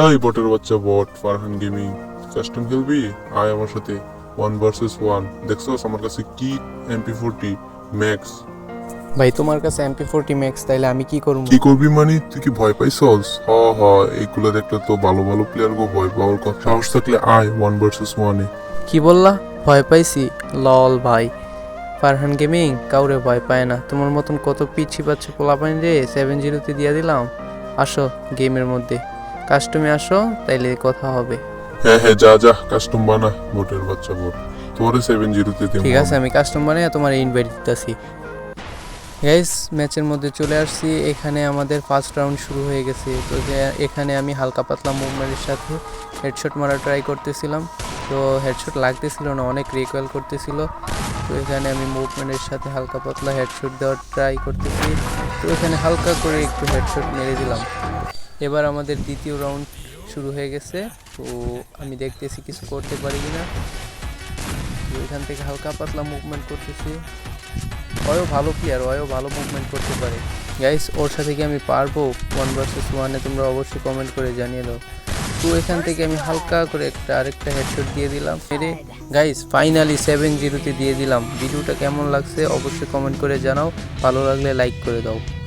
এই বটের বাচ্চা বট ফারহান গেমিং কাস্টম খেলবি? আয় আমার সাথে। ওয়ান ভার্সেস ওয়ান দেখছ আমার কাছে কি এমপি ফোরটি ম্যাক্স ভাই তোমার কাছে এমপি ফোরটি ম্যাক্স তাইলে আমি কি করব? কি করবি মানে? তুই কি ভয় পাইছস? হ হ এইগুলো দেখলে তো ভালো ভালো প্লেয়ার গো ভয় পাওয়ার কথা। সাহস থাকলে আয় ওয়ান ভার্সেস ওয়ানে কি বললা? ভয় পাইছি? লল ভাই। ফারহান গেমিং? কাউরে ভয় পায় না। তোমার মতন কত পিছি পাচ্ছে পোলাপাইন রে? সেভেন জিরোতে দিয়ে দিলাম। আসো গেমের মধ্যে। কাস্টমে আসো তাইলে কথা হবে। হ্যাঁ হ্যাঁ যা যা কাস্টম বানা বটের বাচ্চা বট তোরে সেভেন জিরোতে ঠিক আছে আমি কাস্টম বানিয়ে তোমার ইনভাইট দিতেছি। গাইস ম্যাচের মধ্যে চলে আসছি। এখানে আমাদের ফার্স্ট রাউন্ড শুরু হয়ে গেছে। তো এখানে আমি হালকা পাতলা মুভমেন্টের সাথে হেডশট মারা ট্রাই করতেছিলাম। তো হেডশট লাগতেছিল না অনেক রিকোয়েল করতেছিল। তো এখানে আমি মুভমেন্টের সাথে হালকা পাতলা হেডশট দেওয়ার ট্রাই করতেছি। তো এখানে হালকা করে একটু হেডশট মেরে দিলাম। এবার আমাদের দ্বিতীয় রাউন্ড শুরু হয়ে গেছে। তো আমি দেখতেছি কিছু করতে পারি কিনা। তো এখান থেকে হালকা পাতলা মুভমেন্ট করতেছি। ওয়ও ভালো প্লেয়ার ওয়ও ভালো মুভমেন্ট করতে পারে। গাইস ওর সাথে কি আমি পারব? ওয়ান ভার্সেস ওয়ানে তোমরা অবশ্যই কমেন্ট করে জানিয়ে দাও। তো এখান থেকে আমি হালকা করে একটা আরেকটা হেডশট দিয়ে দিলাম। মেরে গাইস ফাইনালি সেভেন জিরোতে দিয়ে দিলাম। ভিডিওটা কেমন লাগছে অবশ্যই কমেন্ট করে জানাও। ভালো লাগলে লাইক করে দাও।